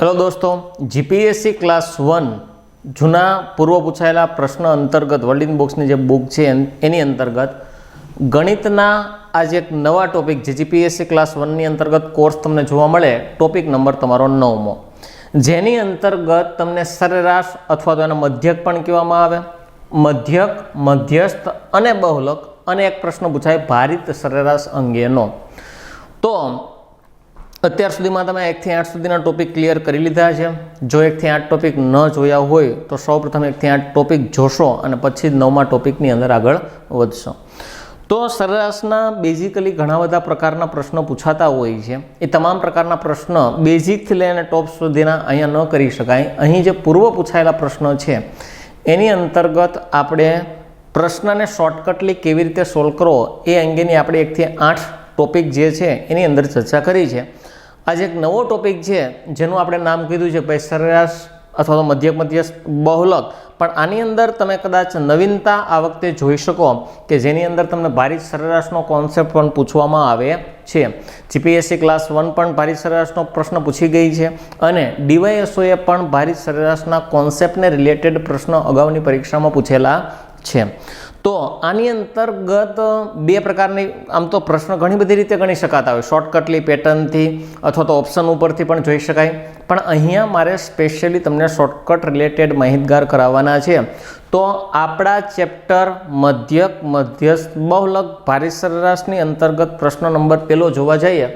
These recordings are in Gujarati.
હેલો દોસ્તો જીપીએસસી ક્લાસ વન જૂના પૂર્વ પૂછાયેલા પ્રશ્ન અંતર્ગત વર્લ્ડિંગ બોક્સની જે બુક છે, એની અંતર્ગત, ગણિતના આજે એક નવા ટોપિક જે જીપીએસસી ક્લાસ વનની અંતર્ગત કોર્સ તમને જોવા મળે ટોપિક નંબર તમારો નવમો. જેની અંતર્ગત તમને સરેરાશ અથવા તો એને મધ્યક પણ કહેવામાં આવે. મધ્યક, મધ્યસ્થ અને બહુલક, અને એક પ્રશ્ન પૂછાય, ભારિત સરેરાશ અંગેનો. તો અત્યાર સુધીમાં તમે એકથી આઠ સુધીના ટોપિક ક્લિયર કરી લીધા છે. જો એકથી આઠ ટોપિક ન જોયા હોય, તો સૌપ્રથમ એકથી આઠ ટોપિક જોશો અને પછી નવમા ટોપિકની અંદર આગળ વધશો. તો સરેરાશના બેઝિકલી ઘણા બધા પ્રકારના પ્રશ્નો પૂછાતા હોય છે. એ તમામ પ્રકારના પ્રશ્ન બેઝિકથી લઈને ટોપ સુધીના અહીંયા ન કરી શકાય. અહીં જે પૂર્વ પૂછાયેલા પ્રશ્નો છે, એની અંતર્ગત આપણે પ્રશ્નને શોર્ટકટલી કેવી રીતે સોલ્વ કરવો, એ અંગેની આપણે એકથી આઠ ટોપિક જે છે, એની અંદર ચર્ચા કરી છે. આજે એક નવો ટોપિક છે, જેનું આપણે નામ કીધું છે ભાઈ સરેરાશ અથવા તો મધ્યક મધ્યસ્થ બહુલક. પણ આની અંદર તમે કદાચ નવીનતા આ વખતે જોઈ શકો કે જેની અંદર તમને ભારિત સરેરાશનો કોન્સેપ્ટ પણ પૂછવામાં આવે છે. જીપીએસસી ક્લાસ વન પણ ભારિત સરેરાશનો પ્રશ્ન પૂછી ગઈ છે અને ડીવાયએસઓએ પણ ભારિત સરેરાશના કોન્સેપ્ટને રિલેટેડ પ્રશ્નો અગાઉની પરીક્ષામાં પૂછેલા છે. તો આની અંતર્ગત બે પ્રકારની, આમ તો પ્રશ્ન ઘણી બધી રીતે ગણી શકાતા હોય. શોર્ટકટલી પેટર્નથી અથવા તો ઓપ્શન ઉપરથી પણ જોઈ શકાય. પણ અહીંયા મારે સ્પેશિયલી તમને શોર્ટકટ રિલેટેડ માહિતગાર કરાવવાના છે. તો આપણા ચેપ્ટર મધ્યક, મધ્યસ્થ, બહુલક, ભારે સરેરાશની અંતર્ગત પ્રશ્ન નંબર પહેલો જોવા જઈએ,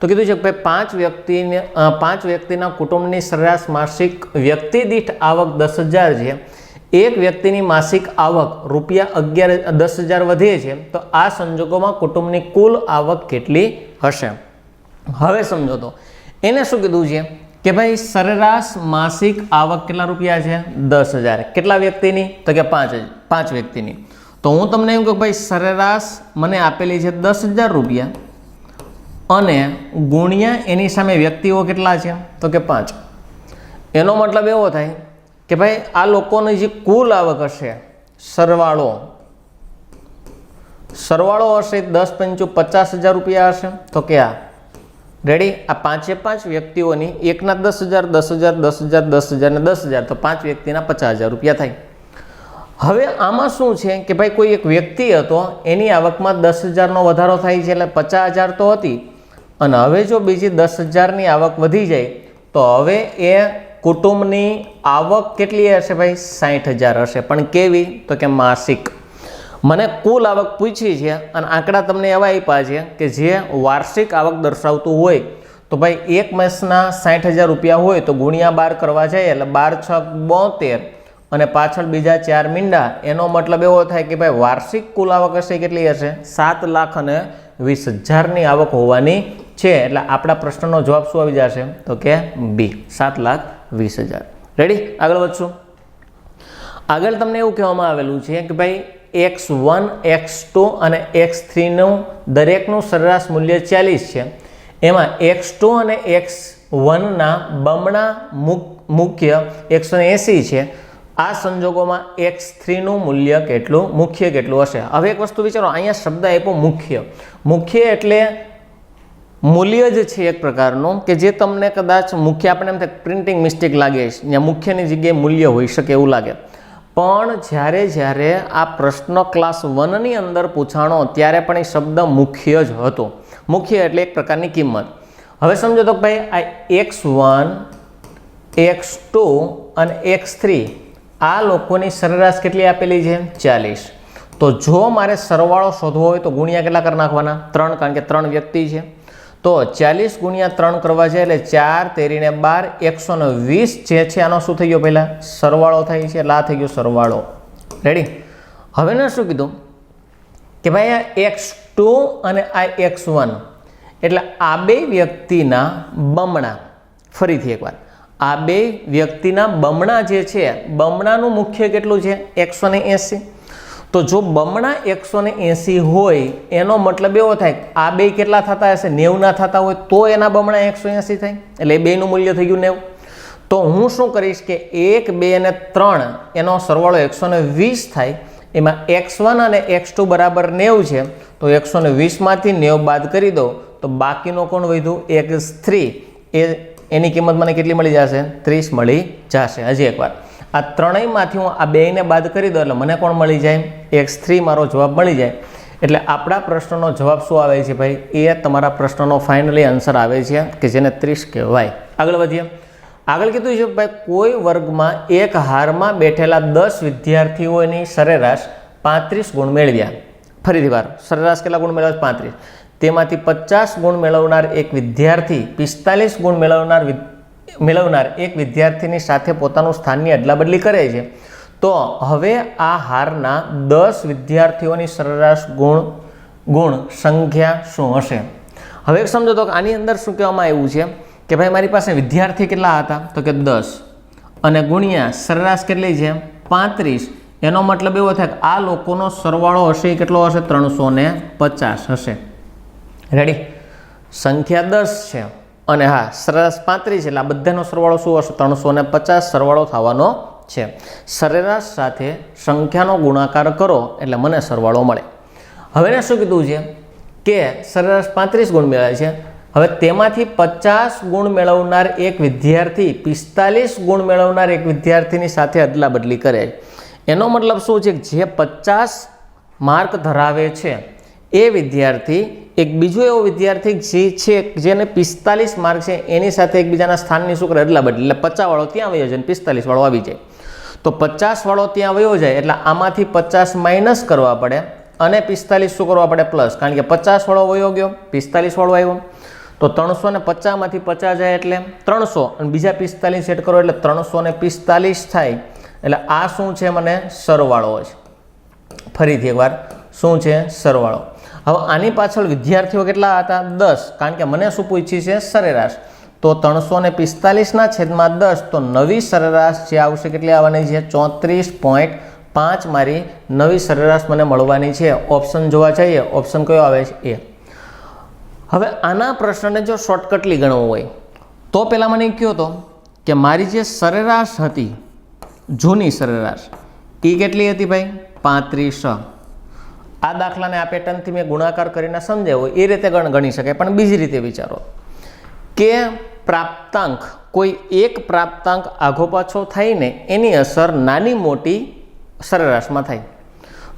તો કીધું છે કે ભાઈ પાંચ વ્યક્તિને પાંચ વ્યક્તિના કુટુંબની સરેરાશ માસિક વ્યક્તિ દીઠ આવક દસ હજાર છે. એક વ્યક્તિની માસિક આવક રૂપિયા અગિયાર, દસ હજાર વધે છે, તો આ સંજોગોમાં કુટુંબની કુલ આવક કેટલી હશે? હવે સમજો તો, એને શું કીધું છે? કે ભાઈ સરેરાશ માસિક આવક કેટલા રૂપિયા છે? દસ હજાર. કેટલા વ્યક્તિની? તો કે પાંચ પાંચ વ્યક્તિની. તો હું તમને એમ કહું ભાઈ સરેરાશ મને આપેલી છે દસ હજાર રૂપિયા અને ગુણ્યા એની સામે વ્યક્તિઓ કેટલા છે? તો કે પાંચ. એનો મતલબ એવો થાય કે ભાઈ આ લોકોની જે કુલ આવક હશે, સરવાળો સરવાળો હશે દસ પંચો પચાસ હજાર રૂપિયા હશે. તો કે આ રેડી આ પાંચે પાંચ વ્યક્તિઓની એકના દસ હજાર દસ હજાર દસ હજાર દસ હજાર ને દસ હજાર, તો પાંચ વ્યક્તિના પચાસ હજાર રૂપિયા થાય. હવે આમાં શું છે કે ભાઈ કોઈ એક વ્યક્તિ હતો, એની આવકમાં દસ હજારનો વધારો થાય છે એટલે પચાસ હજાર તો હતી. અને હવે જો બીજી દસ હજારની આવક વધી જાય, તો હવે એ કુટુંબની આવક કેટલી હશે ભાઈ? સાઠ હજાર હશે. પણ કેવી? તો કે માસિક. મને કુલ આવક પૂછી છે અને આંકડા તમને એવા આપ્યા છે કે જે વાર્ષિક આવક દર્શાવતું હોય, તો ભાઈ એક માસના સાઠ હજાર રૂપિયા હોય તો ગુણ્યા બાર કરવા જાય એટલે બાર, છ, બોતેર અને પાછળ બીજા ચાર મીંડા, એનો મતલબ એવો થાય કે ભાઈ વાર્ષિક કુલ આવક હશે કેટલી હશે? સાત લાખ અને વીસ હજારની આવક હોવાની છે. એટલે આપણા પ્રશ્નનો જવાબ શું આવી જશે? તો કે બી. સાત લાખ વીસ હજાર. રેડી આગળ વધશું. આગળ તમને એવું કહેવામાં આવેલું છે કે ભાઈ, એક્સ વન, એક્સ ટુ અને એક્સ થ્રીનું દરેકનું સરેરાશ મૂલ્ય ચાલીસ છે. એમાં એક્સ ટુ અને એક્સ વનના બમણા મુખ્ય એકસો એંસી છે. આ સંજોગોમાં એક્સ થ્રીનું મૂલ્ય કેટલું? મુખ્ય કેટલું હશે? હવે એક વસ્તુ વિચારો, અહીંયા શબ્દ આપ્યો મુખ્ય. મુખ્ય એટલે મૂલ્ય જ છે એક પ્રકારનું કે જે તમને કદાચ મુખ્ય આપણે એમ થાય પ્રિન્ટિંગ મિસ્ટેક લાગે છે જ્યાં મુખ્યની જગ્યાએ મૂલ્ય હોઈ શકે એવું લાગે. પણ જ્યારે જ્યારે આ પ્રશ્ન ક્લાસ વનની અંદર પૂછાણો, ત્યારે પણ એ શબ્દ મુખ્ય જ હતો. મુખ્ય એટલે એક પ્રકારની કિંમત. હવે સમજો તો ભાઈ આ એક્સ વન એક્સ ટુ અને એક્સ થ્રી આ લોકોની સરેરાશ કેટલી આપેલી છે? ચાલીસ. તો જો મારે સરવાળો શોધવો હોય તો ગુણ્યા કેટલા કરી નાખવાના? ત્રણ, કારણ કે ત્રણ વ્યક્તિ છે. તો ચાલીસ ગુણ્યા ત્રણ કરવા છે એટલે ચાર તેરીને બાર, એકસો ને વીસ જે છે આનો શું થઈ ગયો પહેલાં? સરવાળો થાય છે, એટલે આ થઈ ગયો સરવાળો. રેડી હવે ને શું કીધું? કે ભાઈ આ એક્સ ટુ અને આ એક્સ વન, એટલે આ બે વ્યક્તિના બમણા. ફરીથી એકવાર. આ બે વ્યક્તિના બમણા જે છે, બમણાનું મુખ્ય કેટલું છે? એકસો ને એંસી. તો જો બમણા એકસો ને એંસી હોય, એનો મતલબ એવો થાય આ બે કેટલા થતા હશે? નેવના થતા હોય, તો એના બમણા એકસો એંસી થાય. એટલે બેનું મૂલ્ય થઈ ગયું નેવું. તો હું શું કરીશ કે એક, બે અને ત્રણ, એનો સરવાળો એકસો ને વીસ થાય. એમાં એક્સ વન અને એક્સ ટુ બરાબર નેવ છે. તો એકસો ને વીસમાંથી નેવ બાદ કરી દો તો બાકીનો કોણ વધ્યું? એક થ્રી એ, એની કિંમત મને કેટલી મળી જશે? ત્રીસ મળી જશે. હજી એકવાર. આ ત્રણેયમાંથી હું આ બેયને બાદ કરી દઉં એટલે મને કોણ મળી જાય? એક્સ થ્રી મારો જવાબ મળી જાય. એટલે આપણા પ્રશ્નનો જવાબ શું આવે છે ભાઈ? એ તમારા પ્રશ્નનો ફાઇનલી આન્સર આવે છે, કે જેને ત્રીસ કહેવાય. આગળ વધીએ. આગળ કીધું છે ભાઈ, કોઈ વર્ગમાં એક હારમાં બેઠેલા દસ વિદ્યાર્થીઓની સરેરાશ પાંત્રીસ ગુણ મેળવ્યા. ફરીથી વાર, સરેરાશ કેટલા ગુણ મેળવ્યા? પાંત્રીસ. તેમાંથી પચાસ ગુણ મેળવનાર એક વિદ્યાર્થી, પિસ્તાલીસ ગુણ મેળવનાર મેળવનાર એક વિદ્યાર્થીની સાથે પોતાનું સ્થાનની અદલાબદલી કરે છે. તો હવે આ હારના દસ વિદ્યાર્થીઓની સરેરાશ ગુણ ગુણ સંખ્યા શું હશે? હવે સમજો તો આની અંદર શું કહેવામાં આવ્યું છે કે ભાઈ મારી પાસે વિદ્યાર્થી કેટલા હતા? તો કે દસ. અને ગુણ્યા સરેરાશ કેટલી છે? પાંત્રીસ. એનો મતલબ એવો થાય કે આ લોકોનો સરવાળો હશે એ કેટલો હશે? ત્રણસો ને પચાસ હશે. રેડી સંખ્યા દસ છે. અને હા, સરેરાશ પાંત્રીસ એટલે આ બધાનો સરવાળો શું હશે? ત્રણસો પચાસ સરવાળો થવાનો છે. સરેરાશ સાથે સંખ્યાનો ગુણાકાર કરો એટલે મને સરવાળો મળે. હવે શું કીધું છે? કે સરેરાશ પાંત્રીસ ગુણ મેળવે છે. હવે તેમાંથી પચાસ ગુણ મેળવનાર એક વિદ્યાર્થી પિસ્તાલીસ ગુણ મેળવનાર એક વિદ્યાર્થીની સાથે અદલા બદલી કરે. એનો મતલબ શું છે? જે પચાસ માર્ક ધરાવે છે એ વિદ્યાર્થી, એક બીજો એવો વિદ્યાર્થી જે છે, જેને પિસ્તાલીસ માર્ક છે, એની સાથે એકબીજાના સ્થાનની શું કરે અદલા બદલી, એટલે પચાસ વાળો ત્યાં વયો જાય અને પિસ્તાલીસ વાળો આવી જાય. તો પચાસવાળો ત્યાં વયો જાય, એટલે આમાંથી પચાસ માઇનસ કરવા પડે અને પિસ્તાલીસ શું કરવા પડે? પ્લસ કારણ કે પચાસવાળો વયો ગયો પિસ્તાલીસ વાળો આવ્યો. તો ત્રણસો ને પચાસમાંથી પચાસ જાય એટલે ત્રણસો. અને બીજા પિસ્તાલીસ એડ કરો એટલે ત્રણસો ને પિસ્તાલીસ થાય. એટલે આ શું છે? મને સરવાળો છે ફરીથી એકવાર, શું છે? સરવાળો. હવે આની પાછળ વિદ્યાર્થીઓ કેટલા હતા? દસ. કારણ કે મને શું પૂછી છે? સરેરાશ. તો ત્રણસો ને પિસ્તાલીસના છેદમાં દસ, તો નવી સરેરાશ જે આવશે કેટલી આવવાની છે? ચોત્રીસ પોઈન્ટ પાંચ મારી નવી સરેરાશ મને મળવાની છે. ઓપ્શન જોવા જઈએ, ઓપ્શન કયો આવે છે? એ. હવે આના પ્રશ્નને જો શોર્ટકટલી ગણવો હોય, તો પહેલાં મને કહ્યો હતો કે મારી જે સરેરાશ હતી, જૂની સરેરાશ એ કેટલી હતી ભાઈ? પાંત્રીસ. આ દાખલાને આ પેટર્નથી મેં ગુણાકાર કરીને સમજાવ્યો. એ રીતે ગણ ગણી શકે પણ બીજી રીતે વિચારો. કે પ્રાપ્તાંક, કોઈ એક પ્રાપ્તાંક આઘો પાછો થઈને એની અસર નાની મોટી સરેરાશમાં થાય.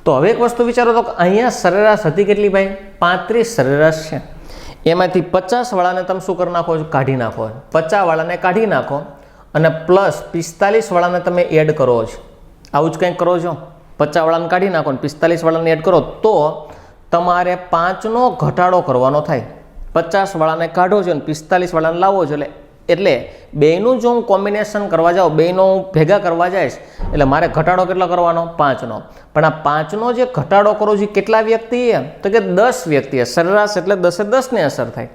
તો હવે એક વસ્તુ વિચારો તો અહીંયા સરેરાશ હતી કેટલી ભાઈ? પાંત્રીસ સરેરાશ છે. એમાંથી પચાસ વાળાને તમે શું કરી નાખો કાઢી નાખો. પચાસ વાળાને કાઢી નાખો અને પ્લસ પિસ્તાલીસ વાળાને તમે એડ કરો છો. આવું જ કંઈક કરો છો? પચાસ વાળાને કાઢી નાખો ને પિસ્તાલીસ વાળાને એડ કરો તો તમારે પાંચનો ઘટાડો કરવાનો થાય. પચાસ વાળાને કાઢો છો ને પિસ્તાલીસ વાળાને લાવો છો એટલે એટલે બેયનું જો હું કોમ્બિનેશન કરવા જાઉં, બેયનો હું ભેગા કરવા જઈશ, એટલે મારે ઘટાડો કેટલો કરવાનો? પાંચનો. પણ આ પાંચનો જે ઘટાડો કરો છો કેટલા વ્યક્તિએ? તો કે દસ વ્યક્તિએ. સરેરાશ એટલે દસે દસને અસર થાય.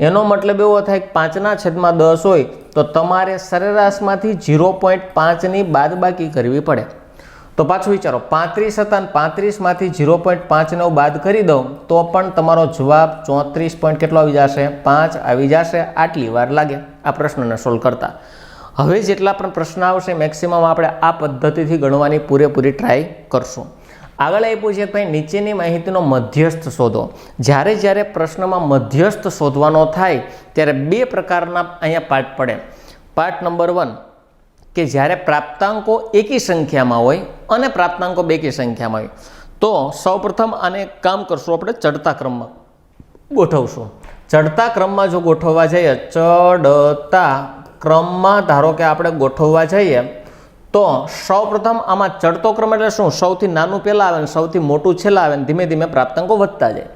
એનો મતલબ એવો થાય કે પાંચના છેદમાં દસ હોય તો તમારે સરેરાશમાંથી ઝીરો પોઈન્ટ પાંચની બાદબાકી કરવી પડે. તો પાછું વિચારો, પાંત્રીસ હતા પાંત્રીસમાંથી ઝીરો પોઈન્ટ પાંચનો બાદ કરી દઉં, તો પણ તમારો જવાબ ચોત્રીસ પોઈન્ટ કેટલો આવી જશે? પાંચ આવી જશે, આટલી વાર લાગે આ પ્રશ્નને સોલ્વ કરતા. હવે જેટલા પણ પ્રશ્ન આવશે મેક્સિમમ આપણે આ પદ્ધતિથી ગણવાની પૂરેપૂરી ટ્રાય કરશું. આગળ એ છે ભાઈ, નીચેની માહિતીનો મધ્યસ્થ શોધો. જ્યારે જ્યારે પ્રશ્નમાં મધ્યસ્થ શોધવાનો થાય, ત્યારે બે પ્રકારના અહીંયા પાઠ પડે. પાઠ નંબર વન કે જ્યારે પ્રાપ્તાંકો એકી સંખ્યામાં હોય અને પ્રાપ્તાંકો બેકી સંખ્યામાં હોય, તો સૌપ્રથમ આને કામ કરશું આપણે ચડતા ક્રમમાં. ગોઠવશું. ચડતા ક્રમમાં જો ગોઠવવા જઈએ, ચડતા ક્રમમાં ધારો કે આપણે ગોઠવવા જઈએ, તો સૌપ્રથમ આમાં ચડતો ક્રમ એટલે શું? સૌથી નાનું પહેલાં આવે ને સૌથી મોટું છેલ્લા આવે ને ધીમે ધીમે પ્રાપ્તાંકો વધતા જાય.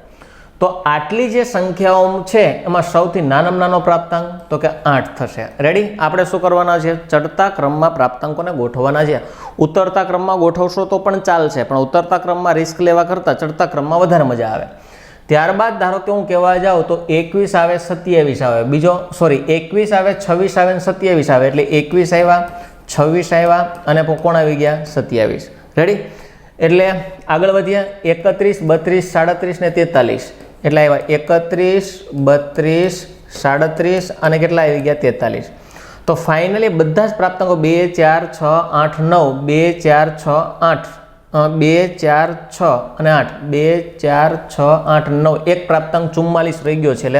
તો આટલી જે સંખ્યાઓ છે, એમાં સૌથી નાનામાં નાનો પ્રાપ્તાંક તો કે આઠ થશે. રેડી આપણે શું કરવાના છે? ચડતા ક્રમમાં પ્રાપ્તાંકોને ગોઠવવાના છે. ઉતરતા ક્રમમાં ગોઠવશો તો પણ ચાલશે, પણ ઉતરતા ક્રમમાં રિસ્ક લેવા કરતાં ચડતા ક્રમમાં વધારે મજા આવે. ત્યારબાદ ધારો કે હું કહેવા જાઉં તો એકવીસ આવે સત્યાવીસ આવે. બીજો સોરી એકવીસ આવે, છવ્વીસ આવે ને સત્યાવીસ આવે. એટલે એકવીસ આવ્યા, છવ્વીસ આવ્યા અને કોણ આવી ગયા? સત્યાવીસ. રેડી એટલે આગળ વધીએ. એકત્રીસ, બત્રીસ, સાડત્રીસ ને તેતાલીસ. એટલે આવ્યા? એકત્રીસ, બત્રીસ, સાડત્રીસ અને કેટલા આવી ગયા? તેતાલીસ. તો ફાઇનલી બધા જ પ્રાપ્તાંકો બે, ચાર, છ, આઠ, નવ, બે, ચાર, છ, આઠ. બે, ચાર, છ અને આઠ. બે, ચાર, છ, આઠ, નવ. એક પ્રાપ્તાંક ચુમ્માલીસ રહી ગયો છે એટલે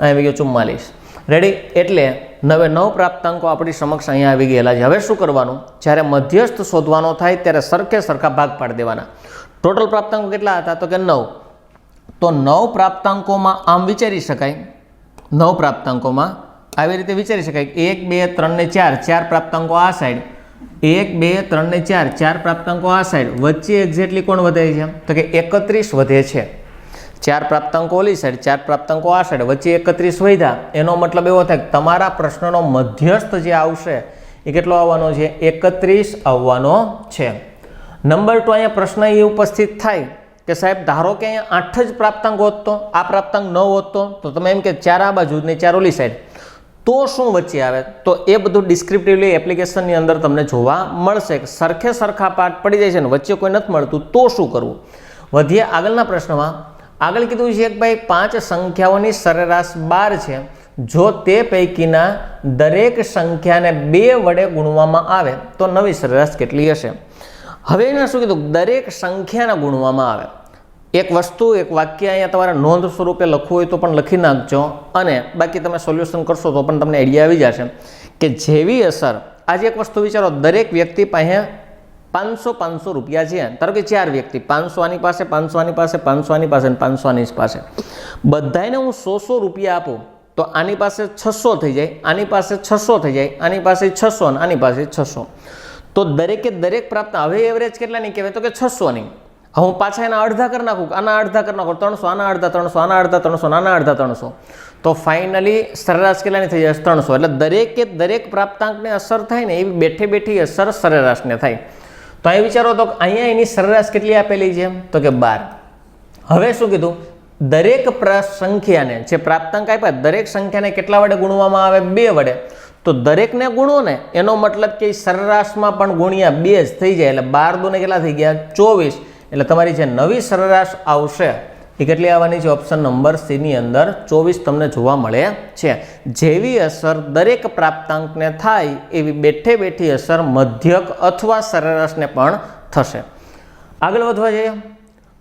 અહીં આવી ગયો ચુમ્માલીસ. રેડી એટલે નવે, નવ પ્રાપ્તાંકો આપણી સમક્ષ અહીંયા આવી ગયેલા છે. હવે શું કરવાનું? જ્યારે મધ્યસ્થ શોધવાનો થાય ત્યારે સરખે સરખા ભાગ પાડી દેવાના. ટોટલ પ્રાપ્તાંકો કેટલા હતા? તો કે નવ. તો નવ પ્રાપ્તાંકોમાં આમ વિચારી શકાય. નવ પ્રાપ્તાંકોમાં આવી રીતે વિચારી શકાય એક, બે, ત્રણ ને ચાર ચાર પ્રાપ્તાંકો આ સાઈડ એક, બે, ત્રણ ને ચાર ચાર પ્રાપ્તાંકો આ સાઈડ વચ્ચે એક્ઝેક્ટલી કોણ વધે છે? તો કે એકત્રીસ વધે છે. ચાર પ્રાપ્તાંકો ઓલી સાઈડ ચાર પ્રાપ્તાંકો આ સાઈડ વચ્ચે એકત્રીસ વધ્યા. એનો મતલબ એવો થાય કે તમારા પ્રશ્નનો મધ્યસ્થ જે આવશે, એ કેટલો આવવાનો છે? એકત્રીસ આવવાનો છે. નંબર ટુ અહીંયા પ્રશ્ન એ ઉપસ્થિત થાય. કે સાહેબ, ધારો કે અહીંયા આઠ જ પ્રાપ્તાંક તો, આ પ્રાપ્તાંક ન હોત તો તમે એમ કે ચાર આ બાજુ ને ચાર સાઈડ તો શું વચ્ચે આવે? તો એ બધું ડિસ્ક્રિપ્ટિવલી એપ્લિકેશનની અંદર તમને જોવા મળશે કે સરખે સરખા પાઠ પડી જાય છે ને વચ્ચે કોઈ નથી મળતું, તો શું કરવું? વધીએ આગળના પ્રશ્નમાં. આગળ કીધું છે કે ભાઈ, પાંચ સંખ્યાઓની સરેરાશ બાર છે. જો તે પૈકીના દરેક સંખ્યાને બે વડે ગુણવામાં આવે, તો નવી સરેરાશ કેટલી હશે? હવે એને શું કીધું? દરેક સંખ્યાને ગુણવામાં આવે. એક વસ્તુ, એક વાક્ય અહીંયા તમારે નોંધ સ્વરૂપે લખવું હોય તો પણ લખી નાખજો અને બાકી તમે સોલ્યુશન કરશો તો પણ તમને આઈડિયા આવી જશે. કે જેવી અસર, આજે એક વસ્તુ વિચારો, દરેક વ્યક્તિ પાસે પાંચસો પાંચસો રૂપિયા છે. ધારો કે ચાર વ્યક્તિ, પાંચસો આની પાસે, પાંચસો આની પાસે, પાંચસો આની પાસે પાંચસો આની પાસે. બધાને હું સો સો રૂપિયા આપું તો આની પાસે છસો થઈ જાય, આની પાસે છસો થઈ જાય, આની પાસે છસો અને આની પાસે છસો. તો દરેકે દરેક પ્રાપ્ત હવે એવરેજ કેટલાની કહેવાય? તો કે છસો નહીં હું પાછા એના અડધા કરી નાખું આના અડધા કરી નાખું? ત્રણસો, આના અડધા ત્રણસો, આના અડધા ત્રણસો, આના અડધા ત્રણસો. તો ફાઇનલી સરેરાશ કેટલાની થઈ જશે ત્રણસો. એટલે દરેકે દરેક પ્રાપ્તાંકને અસર થાય ને એવી બેઠે બેઠી અસર સરેરાશને થાય. તો અહીં વિચારો તો અહીંયા એની સરેરાશ કેટલી આપેલી છે? તો કે બાર. હવે શું કીધું? દરેક સંખ્યાને જે પ્રાપ્તાંક આપ્યા, દરેક સંખ્યાને કેટલા વડે ગુણવામાં આવે? બે વડે. તો દરેકને ગુણો ને, એનો મતલબ કે સરેરાશમાં પણ ગુણ્યા બે જ થઈ જાય. એટલે બાર દુને કેટલા થઈ ગયા? ચોવીસ. એટલે તમારી જે નવી સરેરાશ આવશે, એ કેટલી આવવાની છે? ઓપ્શન નંબર સીની અંદર ચોવીસ તમને જોવા મળે છે. જેવી અસર દરેક પ્રાપ્તાંકને થાય, એવી બેઠે બેઠી અસર મધ્યક અથવા સરેરાશને પણ થશે. આગળ વધવા જઈએ.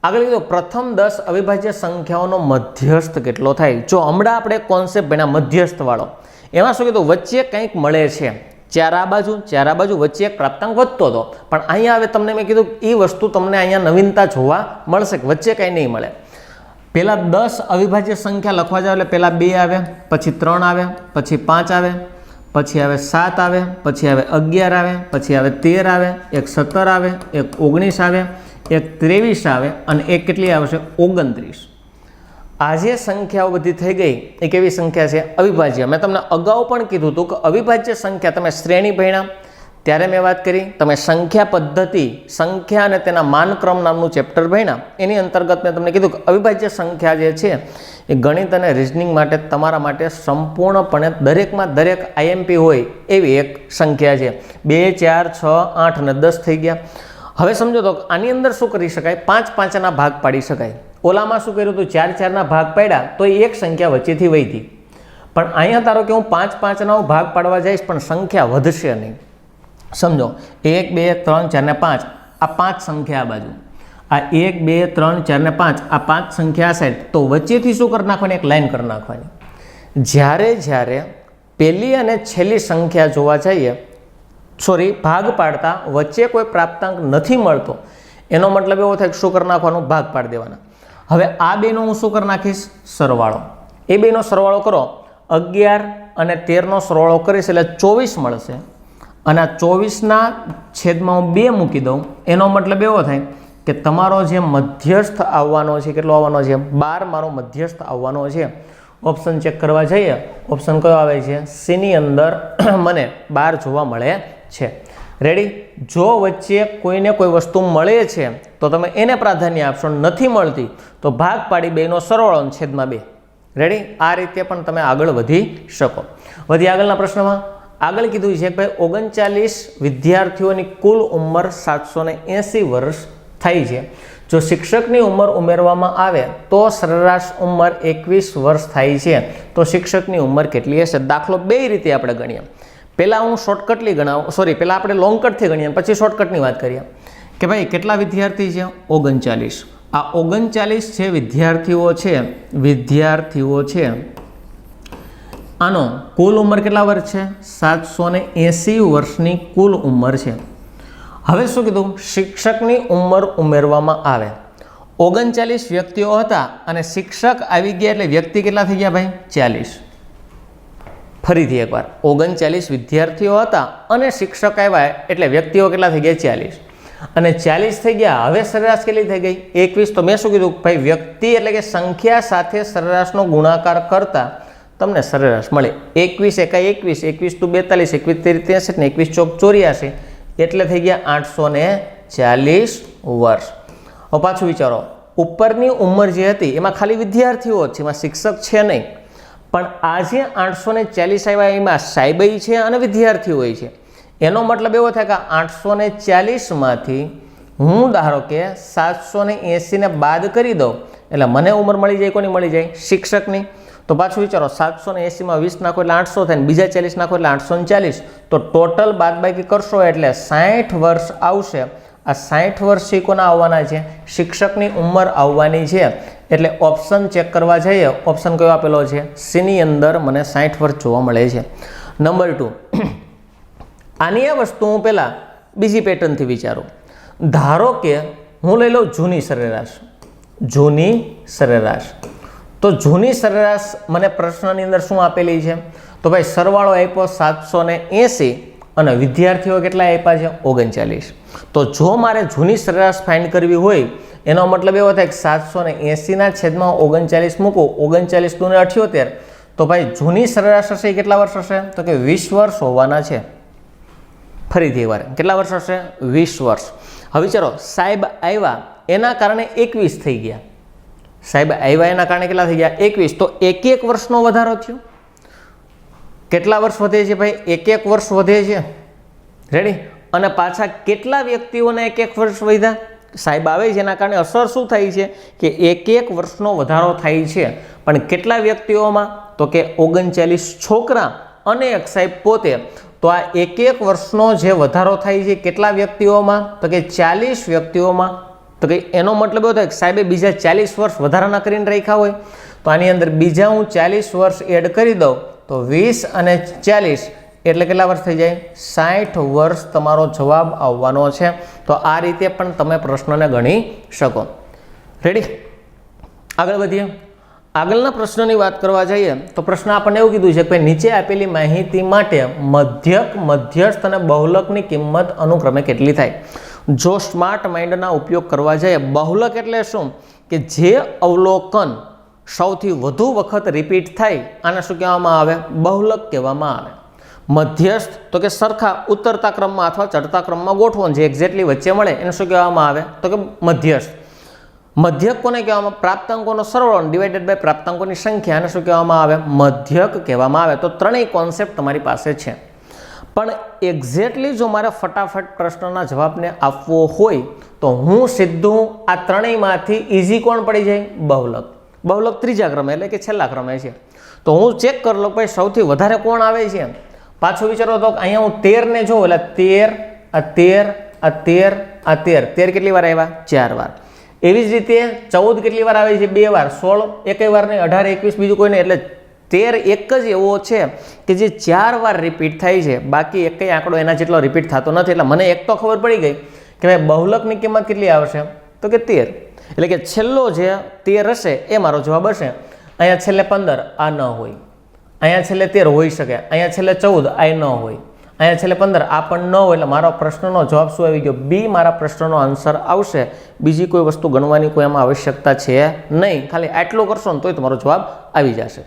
આગળ કીધું, પ્રથમ દસ અવિભાજ્ય સંખ્યાઓનો મધ્યસ્થ કેટલો થાય? જો હમણાં આપણે કોન્સેપ્ટ ભણ્યા મધ્યસ્થવાળો એમાં શું કીધું? વચ્ચે કંઈક મળે છે. ચાર આ બાજુ, ચાર આ બાજુ વચ્ચે એક પ્રાપ્તાંક વધતો હતો. પણ અહીંયા હવે તમને મેં કીધું એ વસ્તુ તમને અહીંયા નવીનતા જોવા મળશે વચ્ચે કંઈ નહીં મળે. પહેલાં દસ અવિભાજ્ય સંખ્યા લખવા જાવ એટલે પહેલાં બે આવે, પછી ત્રણ આવે, પછી પાંચ આવે, પછી આવે સાત આવે, પછી આવે અગિયાર આવે, પછી આવે તેર આવે, એક સત્તર આવે, એક ઓગણીસ આવે, એક ત્રેવીસ આવે અને એક કેટલી આવશે? ઓગણત્રીસ. આ જે સંખ્યાઓ બધી થઈ ગઈ. એ કેવી સંખ્યા છે અવિભાજ્ય. મેં તમને અગાઉ પણ કીધું હતું કે અવિભાજ્ય સંખ્યા તમે શ્રેણી ભણ્યા. ત્યારે મેં વાત કરી, તમે સંખ્યા પદ્ધતિ, સંખ્યા અને તેના માનક્રમ નામનું ચેપ્ટર ભણ્યા. એની અંતર્ગત મેં તમને કીધું કે અવિભાજ્ય સંખ્યા જે છે, એ ગણિત અને રિઝનિંગ માટે તમારા માટે સંપૂર્ણપણે દરેકમાં દરેક આઈએમપી હોય એવી એક સંખ્યા છે. બે, ચાર, છ, આઠ અને દસ થઈ ગયા. હવે સમજો તો આની અંદર શું કરી શકાય? પાંચ પાંચના ભાગ પાડી શકાય. ઓલામાં શું કર્યું હતું? ચાર ચારના ભાગ પાડ્યા, તો એ એક સંખ્યા વચ્ચેથી વહીતી પણ અહીંયા ધારો કે હું પાંચ પાંચના ભાગ પાડવા જઈશ, પણ સંખ્યા વધશે નહીં. સમજો, એક, બે, ત્રણ ચાર ને પાંચ, આ પાંચ સંખ્યા આ બાજુ. આ એક, બે, ત્રણ ચાર ને પાંચ, આ પાંચ સંખ્યા આ તો વચ્ચેથી શું કરી નાખવાની? એક લાઈન કરી નાખવાની. જ્યારે જ્યારે પહેલી અને છેલ્લી સંખ્યા જોવા જઈએ, સોરી, ભાગ પાડતા વચ્ચે કોઈ પ્રાપ્તાંક નથી મળતો, એનો મતલબ એવો થાય કે શું કરી નાખવાનું? ભાગ પાડી દેવાના. હવે આ બેનો હું શું કરી નાખીશ? સરવાળો. એ બેનો સરવાળો કરો. અગિયાર અને તેરનો સરવાળો કરીશ એટલે ચોવીસ મળશે. અને આ ચોવીસના છેદમાં હું બે મૂકી દઉં. એનો મતલબ એવો થાય કે તમારો જે મધ્યસ્થ આવવાનો છે, કેટલો આવવાનો છે? બાર મારો મધ્યસ્થ આવવાનો છે. ઓપ્શન ચેક કરવા જઈએ. ઓપ્શન કયો આવે છે? સીની અંદર મને બાર જોવા મળે છે. રેડી જો વચ્ચે કોઈને કોઈ વસ્તુ મળે છે, તો તમે એને પ્રાધાન્ય આપશો. નથી મળતી, તો ભાગ પાડી બેનો સરવાળો છેદમાં બે. રેડી આ રીતે પણ તમે આગળ વધી શકો. વધી આગળના પ્રશ્નમાં? આગળ કીધું છે કે ભાઈ ઓગણચાલીસ વિદ્યાર્થીઓની કુલ ઉંમર સાતસો એંસી વર્ષ થઈ છે. જો શિક્ષકની ઉંમર ઉમેરવામાં આવે, તો સરેરાશ ઉંમર એકવીસ વર્ષ થાય છે. તો શિક્ષકની ઉંમર કેટલી હશે? દાખલો બે રીતે આપણે ગણીએ. પહેલાં હું શોર્ટકટલી ગણાવું સોરી પહેલાં આપણે લોંગકટથી ગણીએ પછી શોર્ટકટની વાત કરીએ. કે ભાઈ, કેટલા વિદ્યાર્થી છે? ઓગણચાલીસ. આ ઓગણચાલીસ જે વિદ્યાર્થીઓ છે વિદ્યાર્થીઓ છે. આનો કુલ ઉંમર કેટલા વર્ષ છે? સાતસો ને એંસી વર્ષની કુલ ઉંમર છે. હવે શું કીધું? શિક્ષકની ઉંમર ઉમેરવામાં આવે. ઓગણચાલીસ વ્યક્તિઓ હતા અને શિક્ષક આવી ગયા એટલે વ્યક્તિ કેટલા થઈ ગયા ભાઈ? ચાલીસ. ફરીથી એકવાર. ઓગણચાલીસ વિદ્યાર્થીઓ હતા અને શિક્ષક આવ્યા એટલે વ્યક્તિઓ કેટલા થઈ ગયા? ચાલીસ. અને ચાલીસ થઈ ગયા. હવે સરેરાશ કેટલી થઈ ગઈ? એકવીસ. તો મેં શું કીધું? ભાઈ, વ્યક્તિ એટલે કે સંખ્યા સાથે સરેરાશનો ગુણાકાર કરતા તમને સરેરાશ મળે. એકવીસ એકા એકવીસ. એકવીસ ટુ બેતાલીસ. એકવીસ તેરી ત્રેસઠ ને એકવીસ ચોક ચોર્યાસી. એટલે થઈ ગયા આઠસો ને ચાલીસ વર્ષ. હવે પાછું વિચારો. ઉપરની ઉંમર જે હતી, એમાં ખાલી વિદ્યાર્થીઓ જ છે, એમાં શિક્ષક છે નહીં. પણ આજે આઠસો ને ચાલીસ આવ્યા, એમાં સાયબઈ છે અને વિદ્યાર્થીઓ છે. એનો મતલબ એવો થાય કે આઠસો ને ચાલીસમાંથી હું ધારો કે સાતસો ને એંસીને બાદ કરી દઉં, એટલે મને ઉંમર મળી જાય, કોની મળી જાય? શિક્ષકની. તો પાછું વિચારો સાતસો ને એંસીમાં વીસ નાખો એટલે આઠસો થાય ને બીજા ચાલીસ નાખો એટલે આઠસો ચાલીસ. તો ટોટલ બાદબાકી કરશો એટલે સાઠ વર્ષ આવશે. આ સાઠ વર્ષ કોના આવવાના છે? શિક્ષકની ઉંમર આવવાની છે. એટલે ઓપ્શન ચેક કરવા જઈએ ઓપ્શન કયો આપેલો છે? સીની અંદર મને સાઠ વર્ષ જોવા મળે છે. નંબર ટુ આની આ વસ્તુ હું પહેલાં બીજી પેટર્નથી વિચારું. ધારો કે હું લઈ લઉં જૂની સરેરાશ. જૂની સરેરાશ. તો જૂની સરેરાશ મને પ્રશ્નની અંદર શું આપેલી છે? તો ભાઈ સરવાળો આપ્યો સાતસો ને એંસી અને વિદ્યાર્થીઓ કેટલા આપ્યા છે? ઓગણચાલીસ. તો જો મારે જૂની સરેરાશ ફાઇન્ડ કરવી હોય એનો મતલબ એવો થાય કે સાતસો ને એંસીના છેદમાં ઓગણચાલીસ મૂકો, ઓગણચાલીસ દૂને અઠ્યોતેર. તો ભાઈ જૂની સરેરાશ હશે એ કેટલા વર્ષ હશે? તો કે વીસ વર્ષ હોવાના છે. ફરીથી એકવાર કેટલા વર્ષ હશે? વીસ વર્ષ. હવે વિચારો, સાહેબ આવ્યા એના કારણે એકવીસ થઈ ગયા. સાહેબ આવ્યા એના કારણે કેટલા થઈ ગયા? એકવીસ. તો એક એક વર્ષનો વધારો થયો. કેટલા વર્ષ વધે છે ભાઈ? એક એક વર્ષ વધે છે. રેડી અને પાછા કેટલા વ્યક્તિઓને એક એક વર્ષ વધ્યા? સાહેબ આવે છે એના કારણે અસર શું થાય છે કે એક એક વર્ષનો વધારો થાય છે. પણ કેટલા વ્યક્તિઓમાં? તો કે ઓગણચાલીસ છોકરા અને એક સાહેબ પોતે. તો આ એક એક વર્ષનો જે વધારો થાય છે, કેટલા વ્યક્તિઓમાં? તો કે ચાલીસ વ્યક્તિઓમાં. તો કે એનો મતલબ એવો થાય કે સાહેબે બીજા ચાલીસ વર્ષ વધારાના કરીને રાખ્યા હોય. તો આની અંદર બીજા હું ચાલીસ વર્ષ એડ કરી દઉં તો વીસ અને ચાલીસ એટલે કેટલા વર્ષ થઈ જાય? સાઠ વર્ષ તમારો જવાબ આવવાનો છે. તો આ રીતે પણ તમે પ્રશ્નને ગણી શકો. રેડી આગળ વધીએ. આગળના પ્રશ્નની વાત કરવા જઈએ, તો પ્રશ્ન આપણને એવું કીધું છે કે નીચે આપેલી માહિતી માટે મધ્યક, મધ્યસ્થ અને બહુલકની કિંમત અનુક્રમે કેટલી થાય? જો સ્માર્ટ માઇન્ડના ઉપયોગ કરવા જઈએ, બહુલક એટલે શું? કે જે અવલોકન સૌથી વધુ વખત રિપીટ થાય, આને શું કહેવામાં આવે? બહુલક કહેવામાં આવે. મધ્યસ્થ, તો કે સરખા ઉતરતા ક્રમમાં અથવા ચડતા ક્રમમાં ગોઠવણ જે એક્ઝેક્ટલી વચ્ચે મળે, એને શું કહેવામાં આવે? તો કે મધ્યસ્થ. મધ્યક કોને કહેવામાં? પ્રાપ્તાંકોનો સરવાળો ડિવાઇડેડ બાય પ્રાપ્તાંકોની સંખ્યા, એને શું કહેવામાં આવે? મધ્યક કહેવામાં આવે. તો ત્રણેય કોન્સેપ્ટ તમારી પાસે છે. પણ એક્ઝેક્ટલી જો મારે ફટાફટ પ્રશ્નના જવાબને આપવો હોય, તો હું સીધું આ ત્રણેયમાંથી ઇઝી કોણ પડી જાય? બહુલક. બહુલક ત્રીજા ક્રમે, એટલે કે છેલ્લા ક્રમે છે. તો હું ચેક કરી લઉં ભાઈ સૌથી વધારે કોણ આવે છે? પાછું વિચારો તો અહીંયા હું તેરને જોઉં, એટલે તેર, આ તેર આ તેર આ તેર. તેર કેટલી વાર આવ્યા? ચાર વાર. એવી જ રીતે ચૌદ કેટલી વાર આવે છે? બે વાર. સોળ એકે વાર નહીં, અઢાર, એકવીસ, બીજું કોઈ નહીં. એટલે તેર એક જ એવો છે કે જે ચાર વાર રિપીટ થાય છે. બાકી એકય આંકડો એના જેટલો રિપીટ થતો નથી. એટલે મને એક તો ખબર પડી ગઈ કે ભાઈ બહુલકની કિંમત કેટલી આવશે? તો કે તેર. એટલે કે છેલ્લો જે તેર હશે, એ મારો જવાબ હશે. અહીંયા છેલ્લે પંદર. આ ન હોય. અહીંયા છેલ્લે તેર હોઈ શકે. અહીંયા છેલ્લે ચૌદ આ ન હોય. અહીંયા છેલ્લે પંદર, આ પણ ન હોય એટલે મારો પ્રશ્નનો જવાબ શું આવી ગયો? બી મારા પ્રશ્નનો આન્સર આવશે. બીજી કોઈ વસ્તુ ગણવાની કોઈ એમાં આવશ્યકતા છે નહીં. ખાલી આટલું કરશો ને તોય તમારો જવાબ આવી જશે.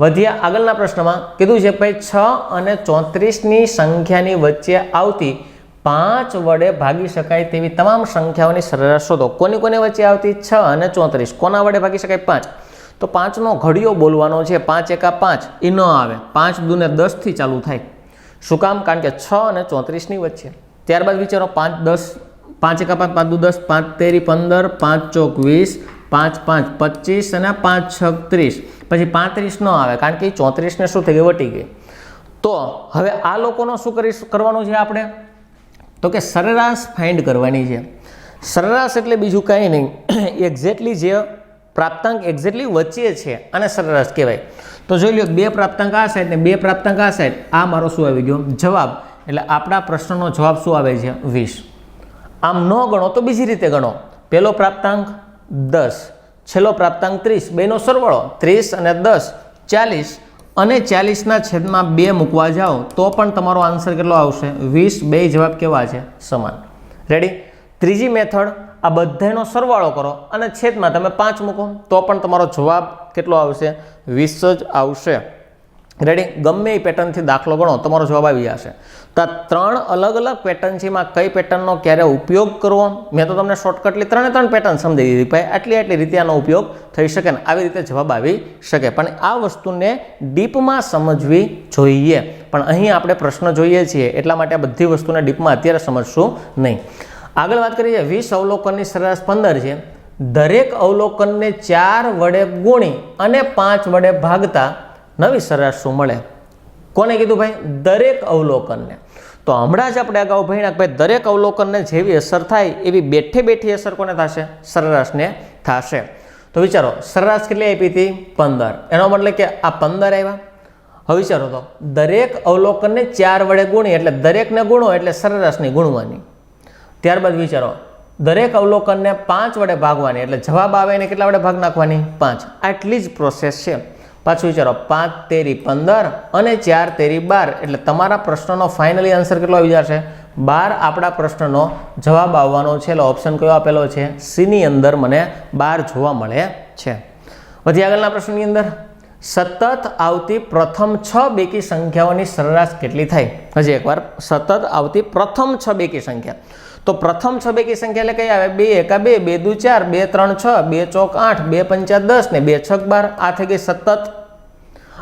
વધ્યા આગળના પ્રશ્નમાં. કીધું છે ભાઈ, છ અને ચોત્રીસની સંખ્યાની વચ્ચે આવતી પાંચ વડે ભાગી શકાય તેવી તમામ સંખ્યાઓની સરેરાશ શોધો. કોની કોની વચ્ચે આવતી? છ અને ચોત્રીસ. કોના વડે ભાગી શકાય? પાંચ. તો પાંચનો ઘડિયો બોલવાનો છે, પાંચ એકા પાંચ એ ન આવે. પાંચ દુને દસથી ચાલુ થાય. શું કામ? કારણ કે છ અને ચોત્રીસની વચ્ચે. ત્યારબાદ વિચારો, પાંચ દસ, પાંચ એકા પાંચ પાંચ દુ દસ, પાંચ તેરી પંદર, પાંચ ચોક વીસ, પાંચ પાંચ પચીસ અને પાંચ છત્રીસ ત્રીસ. પછી પાંત્રીસ ન આવે, કારણ કે એ ચોત્રીસને શું થઈ ગઈ? વટી ગઈ. તો હવે આ લોકોનો શું કરી કરવાનું છે આપણે? તો કે સરેરાશ ફાઇન્ડ કરવાની છે. સરેરાશ એટલે બીજું કાંઈ નહીં. એક્ઝેક્ટલી જે પ્રાપ્તાંક એક્ઝેક્ટલી વચ્ચે છે અને સરેરાશ કહેવાય. તો જોઈ લો બે પ્રાપ્તાંક આ સાઈડ ને બે પ્રાપ્તાંક આ સાઈડ આ મારો શું આવી ગયો? જવાબ. એટલે આપણા પ્રશ્નનો જવાબ શું આવે છે? વીસ. આમ ન ગણો તો બીજી રીતે ગણો. પહેલો પ્રાપ્તાંક દસ, છેલ્લો પ્રાપ્તાંક ત્રીસ, બેનો સરવાળો ત્રીસ અને દસ, ચાલીસ અને ચાલીસના છેદમાં બે મૂકવા જાઓ તો પણ તમારો આન્સર કેટલો આવશે? વીસ. બે જવાબ કેવા છે? સમાન. રેડી ત્રીજી મેથડ આ બધાનો સરવાળો કરો અને છેદમાં તમે પાંચ મૂકો. તો પણ તમારો જવાબ કેટલો આવશે? વીસ જ આવશે. રેડી ગમે એ પેટર્નથી દાખલો ગણો, તમારો જવાબ આવી જશે. તો ત્રણ અલગ અલગ પેટર્ન કઈ પેટર્નનો ક્યારે ઉપયોગ કરવો? મેં તો તમને શોર્ટકટલી ત્રણે ત્રણ પેટર્ન સમજી દીધી ભાઈ આટલી આટલી રીતે આનો ઉપયોગ થઈ શકે ને આવી રીતે જવાબ આવી શકે. પણ આ વસ્તુને ડીપમાં સમજવી જોઈએ. પણ અહીં આપણે પ્રશ્ન જોઈએ છીએ, એટલા માટે આ બધી વસ્તુને ડીપમાં અત્યારે સમજશું નહીં. આગળ વાત કરીએ વીસ અવલોકનની સરેરાશ પંદર છે. દરેક અવલોકનને ચાર વડે ગુણી અને પાંચ વડે ભાગતા નવી સરેરાશ શું મળે? કોને કીધું ભાઈ? દરેક અવલોકનને. તો હમણાં જ આપણે અગાઉ ભણ્યા ભાઈ દરેક અવલોકનને જેવી અસર થાય એવી બેઠે બેઠી અસર કોને થશે? સરેરાશને થશે. તો વિચારો, સરેરાશ કેટલી આપી હતી? પંદર. એનો મતલબ કે આ પંદર આવ્યા. હવે વિચારો તો, દરેક અવલોકનને ચાર વડે ગુણી એટલે દરેકને ગુણો એટલે સરેરાશની ગુણવાની. ત્યારબાદ વિચારો, દરેક અવલોકનને પાંચ વડે ભાગવાની, એટલે જવાબ આવે એને કેટલા વડે ભાગ નાખવાની? પાંચ. આટલી જ પ્રોસેસ છે. પાછું વિચારો, પાંચ, તેરી, પંદર અને ચાર, તેરી, બાર. એટલે તમારા પ્રશ્નનો ફાઇનલી આન્સર કેટલો આવી જશે? બાર આપણા પ્રશ્નનો જવાબ આવવાનો છે, એટલે ઓપ્શન કયો આપેલો છે? સીની અંદર મને બાર જોવા મળે છે. પછી આગળના પ્રશ્નની અંદર, સતત આવતી પ્રથમ છ બેકી સંખ્યાઓની સરેરાશ કેટલી થાય? હજી એકવાર, સતત આવતી પ્રથમ છ બેકી સંખ્યા. તો પ્રથમ છ બેકી સંખ્યા એટલે કઈ આવે? બે એકા બે બે દુ ચાર, બે ત્રણ છ, બે ચોક આઠ, બે પંચા દસ ને બે છક બાર. આ થઈ ગઈ સતત.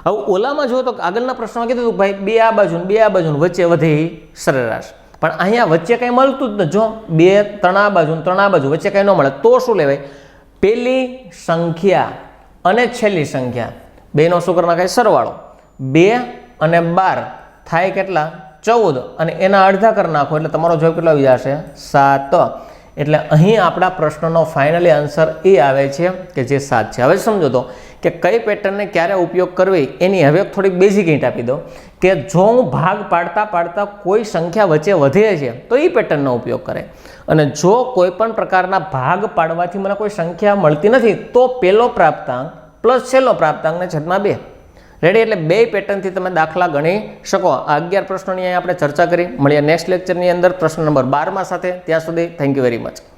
હવે ઓલામાં જુઓ તો આગળના પ્રશ્નમાં કીધું હતું ભાઈ બે આ બાજુ બે આ બાજુ વચ્ચે વધે સરેરાશ. પણ અહીંયા વચ્ચે કંઈ મળતું જ ન જો. બે, ત્રણ આ બાજુ ત્રણ આ બાજુ વચ્ચે કંઈ ન મળે. તો શું લેવાય? પેલી સંખ્યા અને છેલ્લી સંખ્યા. બેનો શું કરવા નાખાય સરવાળો. બે અને બાર. થાય કેટલા? ચૌદ અને એના અડધા કરી નાખો એટલે તમારો જવાબ કેટલો આવી જશે? સાત. એટલે અહીં આપણા પ્રશ્નનો ફાઇનલી આન્સર એ આવે છે કે જે સાત છે. હવે સમજો તો કે કઈ પેટર્નને ક્યારે ઉપયોગ કરવી એની હવે થોડીક બેઝિક હિન્ટ આપી દો કે જો હું ભાગ પાડતા પાડતા કોઈ સંખ્યા વચ્ચે વધે છે, તો એ પેટર્નનો ઉપયોગ કરે. અને જો કોઈ પણ પ્રકારના ભાગ પાડવાથી મને કોઈ સંખ્યા મળતી નથી, તો પેલો પ્રાપ્તાંક પ્લસ છેલ્લો પ્રાપ્તાંકને છેદમાં બે. રેડી એટલે બે પેટર્નથી તમે દાખલા ગણી શકો. આ અગિયાર પ્રશ્નોની અહીંયા આપણે ચર્ચા કરી. મળીએ નેક્સ્ટ લેક્ચરની અંદર પ્રશ્ન નંબર બારમાં સાથે. ત્યાં સુધી થેન્ક યુ વેરી મચ